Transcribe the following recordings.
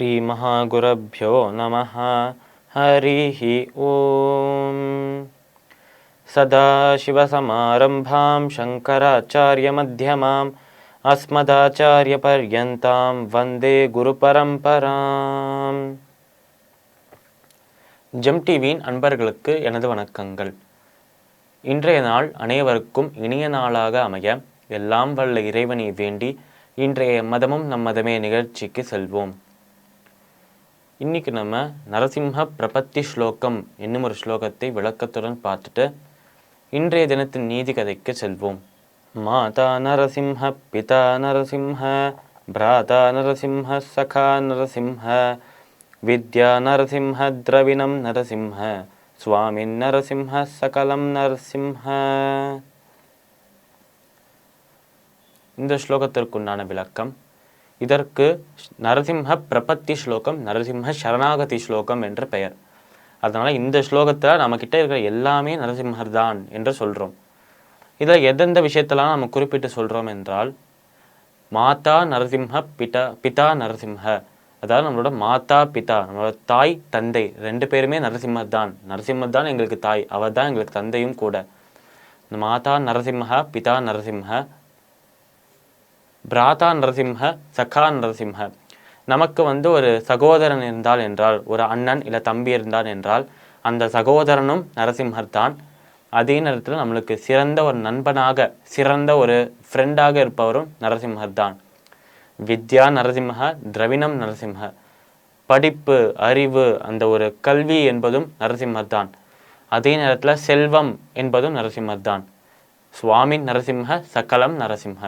श्रीमहागुरभ्यो नमः हरिः ॐ सदाशिवसमारम्भां शङ्कराचार्यमध्यमाम् अस्मदाचार्यपर्यन्तां वन्दे குருபரம்பராம் ஜெம் டிவியின் அன்பர்களுக்கு எனது வணக்கங்கள் இன்றைய நாள் அனைவருக்கும் இனிய நாளாக அமைய எல்லாம் வல்ல இறைவனை வேண்டி இன்றைய மதமும் நம் மதமே நிகழ்ச்சிக்கு செல்வோம் இன்றைக்கி நம்ம நரசிம்ம பிரபத்தி ஸ்லோகம் என்னும் ஒரு ஸ்லோகத்தை விளக்கத்துடன் பார்த்துட்டு இன்றைய தினத்தின் நீதி கதைக்கு செல்வோம். மாதா நரசிம்ஹ பிதா நரசிம்ஹ பிராதா நரசிம்ஹ சகா நரசிம்ஹ வித்யா நரசிம்ஹ திரவிணம் நரசிம்ஹ சுவாமி நரசிம்ஹ சகலம் நரசிம்ஹ இந்த ஸ்லோகத்திற்குண்டான விளக்கம் இதற்கு நரசிம்ஹ பிரபத்தி ஸ்லோகம் நரசிம்ஹ சரணாகதி ஸ்லோகம் என்ற பெயர். அதனால் இந்த ஸ்லோகத்தில் நம்மக்கிட்ட இருக்கிற எல்லாமே நரசிம்ஹர் தான் என்று சொல்கிறோம் இதில் எந்தெந்த விஷயத்தெல்லாம் நம்ம குறிப்பிட்டு சொல்கிறோம் என்றால் மாதா நரசிம்ஹ பிதா பிதா நரசிம்ஹ அதாவது நம்மளோட மாதா பிதா நம்மளோட தாய் தந்தை ரெண்டு பேருமே நரசிம்மர் தான் நரசிம்மர் தான் எங்களுக்கு தாய் அவர் தான் எங்களுக்கு தந்தையும் கூட. மாதா நரசிம்ஹ பிதா நரசிம்ஹ பிராதா நரசிம்ஹ சகா நரசிம்ஹ நமக்கு வந்து ஒரு சகோதரன் இருந்தால் என்றால் ஒரு அண்ணன் இல்லை தம்பி இருந்தால் என்றால் அந்த சகோதரனும் நரசிம்ஹர் தான் அதே நேரத்தில் நம்மளுக்கு சிறந்த ஒரு நண்பனாக சிறந்த ஒரு ஃப்ரெண்டாக இருப்பவரும் நரசிம்ஹர் தான் வித்யா நரசிம்ஹ திரவிணம் நரசிம்ஹ படிப்பு அறிவு அந்த ஒரு கல்வி என்பதும் நரசிம்மர் தான் அதே நேரத்தில் செல்வம் என்பதும் நரசிம்மர் தான் சுவாமி நரசிம்ஹ சகலம் நரசிம்ஹ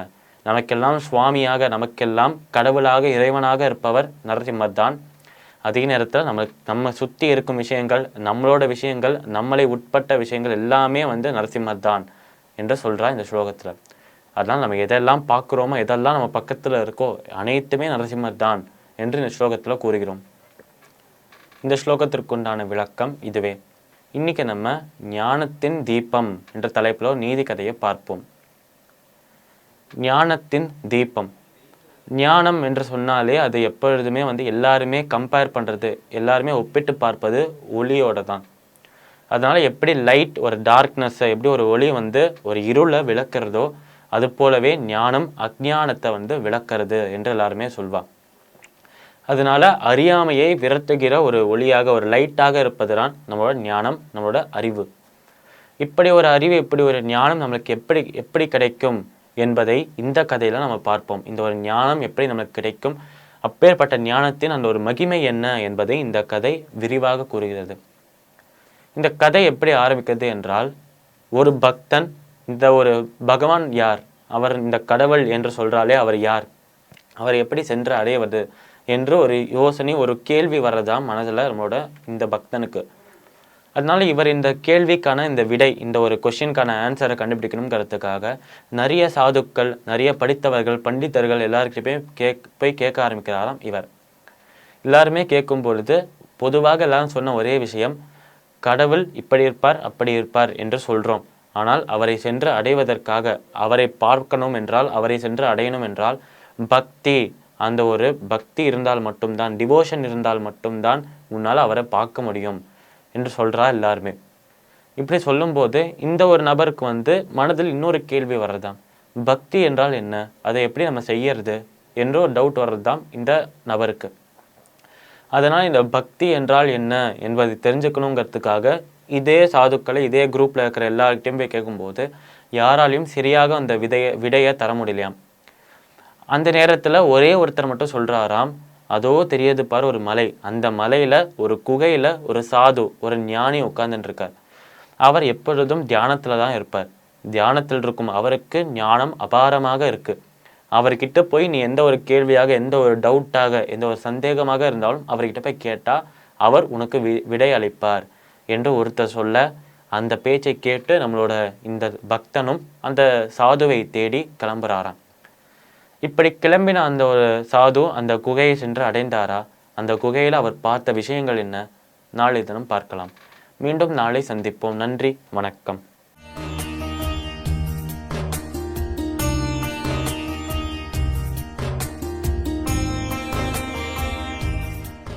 நமக்கெல்லாம் சுவாமியாக நமக்கெல்லாம் கடவுளாக இறைவனாக இருப்பவர் நரசிம்மர் தான் அதே நேரத்தில் நம்ம நம்ம சுற்றி இருக்கும் விஷயங்கள் நம்மளோட விஷயங்கள் நம்மளை உட்பட்ட விஷயங்கள் எல்லாமே வந்து நரசிம்மர் தான் என்று சொல்கிறார் இந்த ஸ்லோகத்தில். அதனால் நம்ம எதெல்லாம் பார்க்குறோமோ எதெல்லாம் நம்ம பக்கத்தில் இருக்கோ அனைத்துமே நரசிம்மர் தான் என்று இந்த ஸ்லோகத்தில் கூறுகிறோம். இந்த ஸ்லோகத்திற்குண்டான விளக்கம் இதுவே. இன்னைக்கு நம்ம ஞானத்தின் தீபம் என்ற தலைப்பில் நீதி கதையை பார்ப்போம். ஞானத்தின் தீபம். ஞானம் என்று சொன்னாலே அது எப்பொழுதுமே வந்து எல்லாருமே கம்பேர் பண்ணுறது எல்லாருமே ஒப்பிட்டு பார்ப்பது ஒளியோட தான் அதனால் எப்படி லைட் ஒரு டார்க்னஸ்ஸை எப்படி ஒரு ஒளி வந்து ஒரு இருளை விளக்குறதோ அது போலவே ஞானம் அக்ஞானத்தை வந்து விளக்கிறது என்று எல்லாருமே சொல்வாள் அதனால அறியாமையை விரட்டுகிற ஒரு ஒளியாக ஒரு லைட்டாக இருப்பது தான் நம்மளோட ஞானம் நம்மளோட அறிவு. இப்படி ஒரு அறிவு இப்படி ஒரு ஞானம் நம்மளுக்கு எப்படி எப்படி கிடைக்கும்? என்பதை இந்த கதையில நம்ம பார்ப்போம். இந்த ஒரு ஞானம் எப்படி நமக்கு கிடைக்கும்? அப்பேற்பட்ட ஞானத்தின் அந்த ஒரு மகிமை என்ன என்பதை இந்த கதை விரிவாக கூறுகிறது. இந்த கதை எப்படி ஆரம்பிக்கிறது என்றால் ஒரு பக்தன் இந்த ஒரு பகவான் யார்? அவர் இந்த கடவுள் என்று சொல்றாலே அவர் யார்? அவர் எப்படி சென்று அடைவது? என்று ஒரு யோசனை ஒரு கேள்வி வர்றதா மனதில் நம்மளோட இந்த பக்தனுக்கு. அதனால இவர் இந்த கேள்விக்கான இந்த விடை இந்த ஒரு கொஷினுக்கான ஆன்சரை கண்டுபிடிக்கணுங்கிறதுக்காக நிறைய சாதுக்கள் நிறைய படித்தவர்கள் பண்டிதர்கள் எல்லாருக்கிட்டையுமே கேக் போய் கேட்க ஆரம்பிக்கிறாராம் இவர். எல்லாருமே கேட்கும் பொழுது பொதுவாக எல்லாரும் சொன்ன ஒரே விஷயம் கடவுள் இப்படி இருப்பார் அப்படி இருப்பார் என்று சொல்கிறோம் ஆனால் அவரை சென்று அடைவதற்காக அவரை பார்க்கணும் என்றால் அவரை சென்று அடையணும் என்றால் பக்தி அந்த ஒரு பக்தி இருந்தால் மட்டும்தான் டிவோஷன் இருந்தால் மட்டும்தான் உன்னால் அவரை பார்க்க முடியும். என்று சொல்கிறா எல்லாருமே. இப்படி சொல்லும்போது இந்த ஒரு நபருக்கு வந்து மனதில் இன்னொரு கேள்வி வர்றதுதான் பக்தி என்றால் என்ன? அதை எப்படி நம்ம செய்யறது? என்ற ஒரு டவுட் வர்றது தான் இந்த நபருக்கு. அதனால் இந்த பக்தி என்றால் என்ன என்பதை தெரிஞ்சுக்கணுங்கிறதுக்காக இதே சாதுக்களை இதே குரூப்பில் இருக்கிற எல்லார்கிட்டையும் போய் கேட்கும்போது யாராலையும் சரியாக அந்த விதைய விடையை தர முடியலையாம். அந்த நேரத்தில் ஒரே ஒருத்தர் மட்டும் சொல்கிறாராம் அதோ தெரியாது பாரு ஒரு மலை. அந்த மலையில் ஒரு குகையில் ஒரு சாது ஒரு ஞானி உட்கார்ந்துட்டுருக்கார் அவர் எப்பொழுதும் தியானத்தில் தான் இருப்பார். தியானத்தில் இருக்கும் அவருக்கு ஞானம் அபாரமாக இருக்கு. அவர்கிட்ட போய் நீ எந்த ஒரு கேள்வியாக எந்த ஒரு டவுட்டாக எந்த ஒரு சந்தேகமாக இருந்தாலும் அவர்கிட்ட போய் கேட்டால் அவர் உனக்கு வி விடை அளிப்பார் என்று ஒருத்தர் சொல்ல அந்த பேச்சை கேட்டு நம்மளோட இந்த பக்தனும் அந்த சாதுவை தேடி கிளம்புறாராம். இப்படி கிளம்பின அந்த ஒரு சாது அந்த குகையை சென்று அடைந்தாரா? அந்த குகையில் அவர் பார்த்த விஷயங்கள் என்ன? நாளை தினம் பார்க்கலாம். மீண்டும் நாளை சந்திப்போம். நன்றி. வணக்கம்.